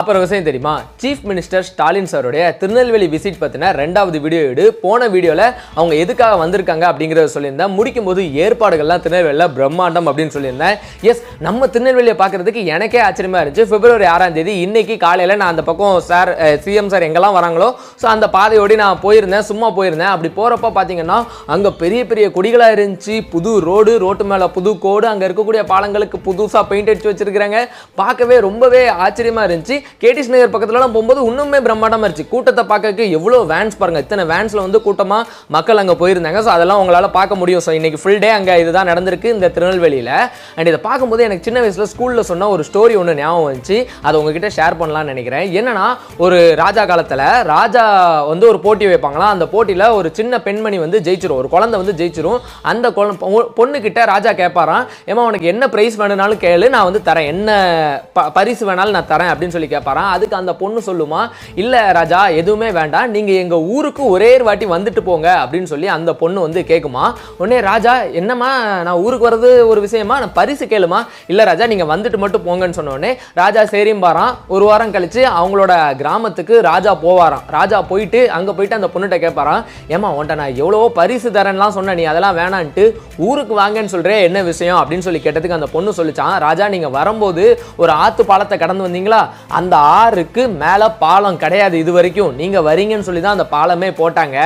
அப்புறம் விஷயம் தெரியுமா? சீஃப் மினிஸ்டர் ஸ்டாலின் சாருடைய திருநெல்வேலி விசிட் பற்றின ரெண்டாவது வீடியோ எடு. போன வீடியோவில் அவங்க எதுக்காக வந்திருக்காங்க அப்படிங்கிறத சொல்லியிருந்தேன். முடிக்கும் போது ஏற்பாடுகள்லாம் திருநெல்வேலியில் பிரம்மாண்டம் அப்படின்னு சொல்லியிருந்தேன். எஸ் நம்ம திருநெல்வேலியை பார்க்குறதுக்கு எனக்கே ஆச்சரியமாக இருந்துச்சு. பிப்ரவரி ஆறாம் தேதி இன்னைக்கு காலையில் நான் அந்த பக்கம் சார் சிஎம் சார் எங்கெல்லாம் வராங்களோ ஸோ அந்த பாதையோடி நான் போயிருந்தேன் சும்மா போயிருந்தேன். அப்படி போகிறப்ப பார்த்தீங்கன்னா அங்கே பெரிய பெரிய கொடிகளாக இருந்துச்சு. புது ரோடு ரோட்டு மேலே புது கோடு அங்கே இருக்கக்கூடிய பாலங்களுக்கு புதுசாக பெயிண்ட் அடிச்சு வச்சிருக்கிறாங்க. பார்க்கவே ரொம்பவே ஆச்சரியமாக இருந்துச்சு. கேடிஸ் நகர் பக்கத்துலலாம் போகும்போது இன்னுமே பிரம்மாண்டமாக இருந்துச்சு. கூட்டத்தை பார்க்கறதுக்கு எவ்வளோ வேன்ஸ் பாருங்கள் இத்தனை வேன்ஸில் வந்து கூட்டமாக மக்கள் அங்கே போயிருந்தாங்க. ஸோ அதெல்லாம் உங்களால் பார்க்க முடியும். ஸோ இன்றைக்கி ஃபுல் டே அங்கே இதுதான் நடந்திருக்கு இந்த திருநெல்வேலியில். அண்ட் இதை பார்க்கும்போது எனக்கு சின்ன வயசில் ஸ்கூலில் சொன்ன ஒரு ஸ்டோரி ஒன்று ஞாபகம் வந்துச்சு. அதை உங்ககிட்ட ஷேர் பண்ணலாம்னு நினைக்கிறேன். என்னன்னா ஒரு ராஜா காலத்தில் ராஜா வந்து ஒரு போட்டி வைப்பாங்களாம் அந்த போட்டியில் ஒரு சின்ன பெண்மணி வந்து ஜெயிச்சிரும். ஒரு குழந்தை வந்து ஜெயிச்சிரும். அந்த பொண்ணுக்கிட்ட பொ- ராஜா கேட்பாராம் ஏமா உனக்கு என்ன ப்ரைஸ் வேணும்னாலும் கேளு. நான் வந்து தரேன். என்ன ப பரிசு வேணாலும் நான் தரேன். அப்படின்னு சொல்லி கேட்பாராம். அதுக்கு அந்த பொண்ணு சொல்லுமா இல்லை ராஜா எதுவுமே வேண்டாம். நீங்கள் எங்கள் ஊருக்கு ஒரே ஒரு வாட்டி வந்துட்டு போங்க அப்படின்னு சொல்லி அந்த பொண்ணு வந்து கேட்குமா உடனே ராஜா என்னம்மா நான் ஊருக்கு வர்றது ஒரு விஷயமா? நான் பரிசு கேளுமா? இல்லை ராஜா நீங்கள் வந்துட்டு மட்டும் போங்கன்னு சொன்ன உடனே ராஜா சரிம்பாராம் ஒரு வாரம் கழிச்சு அவங்களோட கிராமத்துக்கு ராஜா போவாராம். ராஜா போயிட்டு அங்கே போயிட்டு அந்த பொண்ணுகிட்ட கேட்பாராம் ஏமா உன்ட்ட நான் எவ்வளவோ பரிசு தரேன்லாம் சொன்ன நீ அதெல்லாம் வேணான்ட்டு ஊருக்கு வாங்கன்னு சொல்கிறே என்ன விஷயம்? அப்படின்னு சொல்லி கேட்டதுக்கு அந்த பொண்ணு சொல்லிச்சான் ராஜா நீங்கள் வரும்போது ஒரு ஆத்து பாலத்தை கடந்து வந்தீங்களா? அந்த அந்த ஆறுக்கு மேலே பாலம் கிடையாது இது வரைக்கும் நீங்கள் வரீங்கன்னு சொல்லி தான் அந்த பாலமே போட்டாங்க.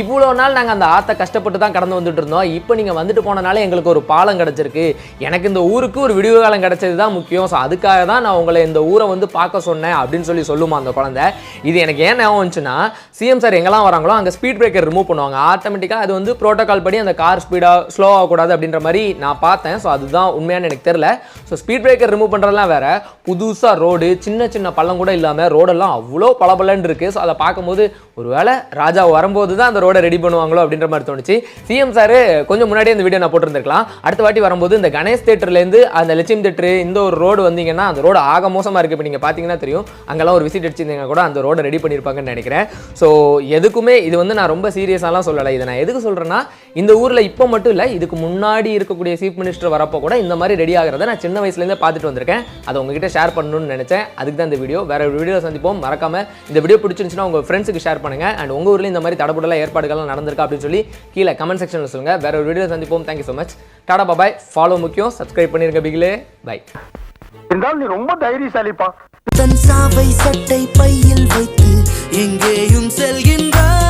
இவ்வளோ நாள் நாங்கள் அந்த ஆற்றை கஷ்டப்பட்டு தான் கடந்து வந்துட்டு இருந்தோம். இப்போ நீங்கள் வந்துட்டு போனனால எங்களுக்கு ஒரு பாலம் கிடச்சிருக்கு. எனக்கு இந்த ஊருக்கு ஒரு விடிவு காலம் கிடச்சது தான் முக்கியம். ஸோ அதுக்காக தான் நான் உங்களை இந்த ஊரை வந்து பார்க்க சொன்னேன் அப்படின்னு சொல்லி சொல்லுமா அந்த குழந்தை? இது எனக்கு ஏன் ஞாபகம் வந்துச்சுன்னா சிஎம் சார் எங்கெல்லாம் வராங்களோ அங்கே ஸ்பீட் பிரேக்கர் ரிமூவ் பண்ணுவாங்க. ஆட்டோமேட்டிக்காக அது வந்து ப்ரோட்டோகால் படி அந்த கார் ஸ்பீடாக ஸ்லோ ஆகக்கூடாது அப்படின்ற மாதிரி நான் பார்த்தேன். ஸோ அதுதான் உண்மையான எனக்கு தெரியல. ஸோ ஸ்பீட் பிரேக்கர் ரிமூவ் பண்ணுறதுலாம் வேறு. புதுசாக ரோடு சின்ன சின்ன பள்ளம் கூட இல்லாமல் ரோடெல்லாம் அவ்வளோ பளபளன்னு இருக்கு. ஸோ அதை பார்க்கும்போது ஒருவேளை ராஜா வரும்போது தான் அந்த ரோடை ரெடி பண்ணுவாங்களோ அப்படின்ற மாதிரி தோணுச்சு. சிஎம் சார் கொஞ்சம் முன்னாடியே இந்த வீடியோ நான் போட்டிருந்திருக்கலாம். அடுத்த வாட்டி வரும்போது இந்த கணேஷ் தேட்டர்லேருந்து அந்த லட்சுமி தேட்டரு இந்த ஒரு ரோடு வந்தீங்கன்னா அந்த ரோடு ஆக மோசமாக இருக்குது இப்போ நீங்கள் பார்த்தீங்கன்னா தெரியும். அங்கெல்லாம் ஒரு விசிட் அடிச்சிருந்தீங்க கூட அந்த ரோடை ரெடி பண்ணியிருப்பாங்கன்னு நினைக்கிறேன். ஸோ எதுக்குமே இது வந்து நான் ரொம்ப சீரியஸாலாம் சொல்லலை. இதை நான் எதுக்கு சொல்கிறேன்னா இந்த ஊரில் இப்போ மட்டும் இல்லை இதுக்கு முன்னாடி இருக்கக்கூடிய சீஃப் மினிஸ்டர் வரப்போ கூட இந்த மாதிரி ரெடி ஆகிறத நான் சின்ன வயசுலேருந்தே பார்த்துட்டு வந்திருக்கேன். அதை உங்ககிட்ட ஷேர் பண்ணணும்னு நினச்சேன். அதுக்கு தான் இந்த வீடியோ வேறு ஒரு வீடியோ சந்திப்போம். மறக்காம இந்த வீடியோ பிடிச்சிருந்துச்சுன்னா உங்கள் ஃப்ரெண்ட்ஸுக்கு ஷேர் பண்ணுங்க. அண்ட் உங்கள் ஊரில் இந்த மாதிரி தடபுடல ஏற்பாடுகள்லாம் நடந்திருக்கா அப்படின்னு சொல்லி கீழே கமெண்ட் செக்ஷனில் சொல்லுங்கள் வேற ஒரு வீடியோ சந்திப்போம். Thank you so much tata bye bye follow முக்கியம். சப்ஸ்கிரைப் பண்ணிருங்க பிகிலே. பை இருந்தாலும் நீ ரொம்ப தைரியசாலிப்பா. தன் சாவை சட்டை பையில் வைத்து எங்கேயும் செல்கின்றார்